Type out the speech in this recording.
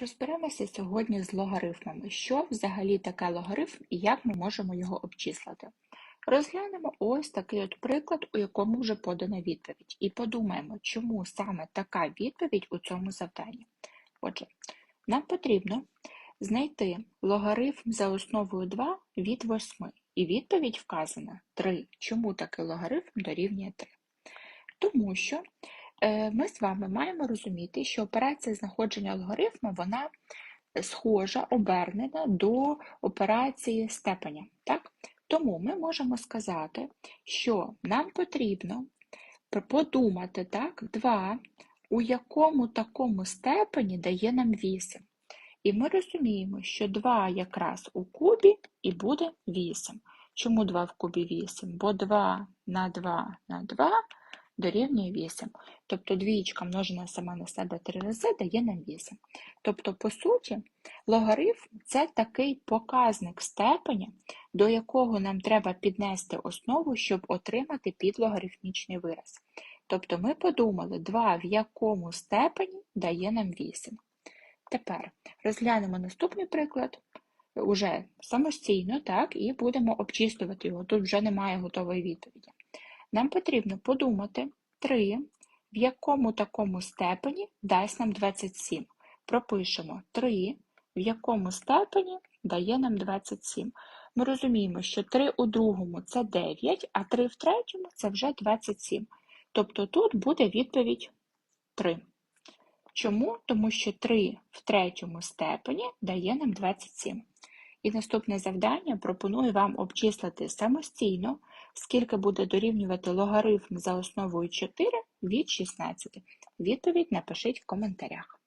Розберемося сьогодні з логарифмами. Що взагалі таке логарифм і як ми можемо його обчислити? Розглянемо ось такий от приклад, у якому вже подана відповідь, і подумаємо, чому саме така відповідь у цьому завданні. Отже, нам потрібно знайти логарифм за основою 2 від 8, і відповідь вказана 3. Чому такий логарифм дорівнює 3? Тому що ми з вами маємо розуміти, що операція знаходження алгоритму вона схожа, обернена до операції степеня. Так? Тому ми можемо сказати, що нам потрібно подумати так, 2, у якому такому степені дає нам 8. І ми розуміємо, що 2 якраз у кубі і буде 8. Чому 2 в кубі 8? Бо 2 на 2 на 2 дорівнює 8. Тобто двієчка множена сама на себе три рази дає нам 8. Тобто, по суті, логарифм це такий показник степеня, до якого нам треба піднести основу, щоб отримати підлогарифмічний вираз. Тобто ми подумали, 2 в якому степені дає нам 8. Тепер розглянемо наступний приклад. Уже самостійно, так, і будемо обчислювати його. Тут вже немає готової відповіді. Нам потрібно подумати 3, в якому такому степені дасть нам 27. Пропишемо 3, в якому степені дає нам 27. Ми розуміємо, що 3 у другому це 9, а 3 в третьому це вже 27. Тобто тут буде відповідь 3. Чому? Тому що 3 в третьому степені дає нам 27. І наступне завдання пропоную вам обчислити самостійно скільки буде дорівнювати логарифм за основою 4 від 16. Відповідь напишіть в коментарях.